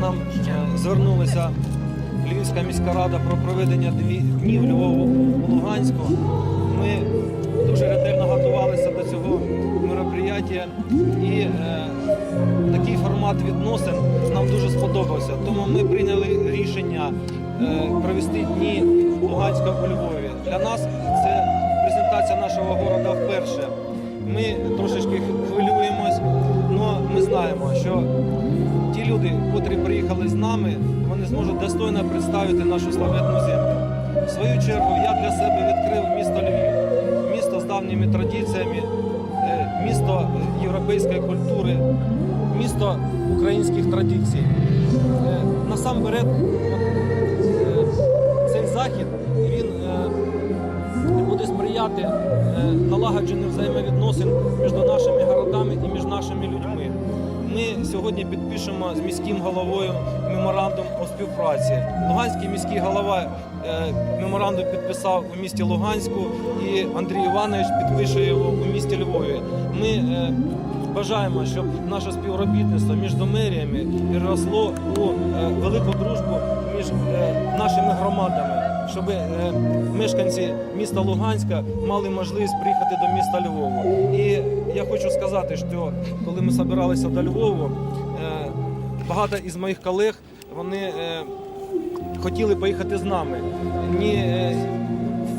нам звернулася Львівська міська рада про проведення днів Львову у Луганську. Ми дуже ретельно готувалися до цього мероприятия і е, такий формат відносин нам дуже сподобався. Тому ми прийняли рішення е, провести дні Луганська у Львові. Для нас це презентація нашого города вперше. Ми трошечки хвилюємось, але ми знаємо, що люди, котрі приїхали з нами, вони зможуть достойно представити нашу славетну землю. В свою чергу я для себе відкрив місто Львів, місто з давніми традиціями, е, місто е, європейської культури, місто українських традицій. Е, Насамперед, цей захід він буде сприяти налагодженню взаємовідносин між нашими городами і між нашими людьми. Ми сьогодні підпишемо з міським головою меморандум у співпраці. Луганський міський голова е, меморандум підписав у місті Луганську, і Андрій Іванович підпише його у місті Львові. Ми е, бажаємо, щоб наше співробітництво між меріями переросло у е, велику дружбу між нашими громадами щоб е, мешканці міста Луганська мали можливість приїхати до міста Львову. І я хочу сказати, що коли ми збиралися до Львову, е, багато із моїх колег вони е, хотіли поїхати з нами. Ні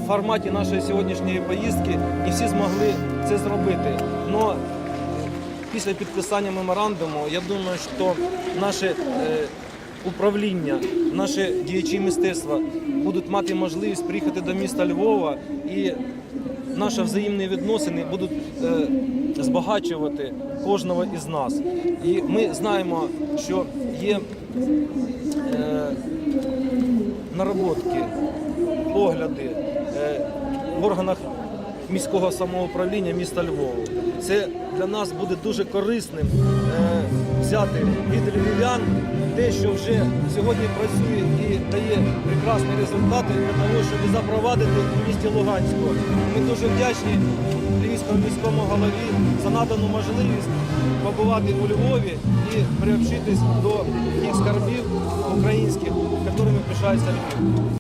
в форматі нашої сьогоднішньої поїздки не всі змогли це зробити. Но після підписання меморандуму я думаю, що наше управління, наші діячі мистецтва будуть мати можливість приїхати до міста Львова і наші взаємні відносини будуть е, збагачувати кожного із нас. І ми знаємо, що є е, наработки, погляди е, в органах міського самоуправління міста Львова. Це для нас буде дуже корисним е, взяти від львів'ян те, що вже сьогодні працює і дає прекрасні результати для того, щоб запровадити в місті Луганську. Ми дуже вдячні Львівському міському голові за надану можливість побувати у Львові і приобщитись до тих скарбів українських, якими пишається Львів.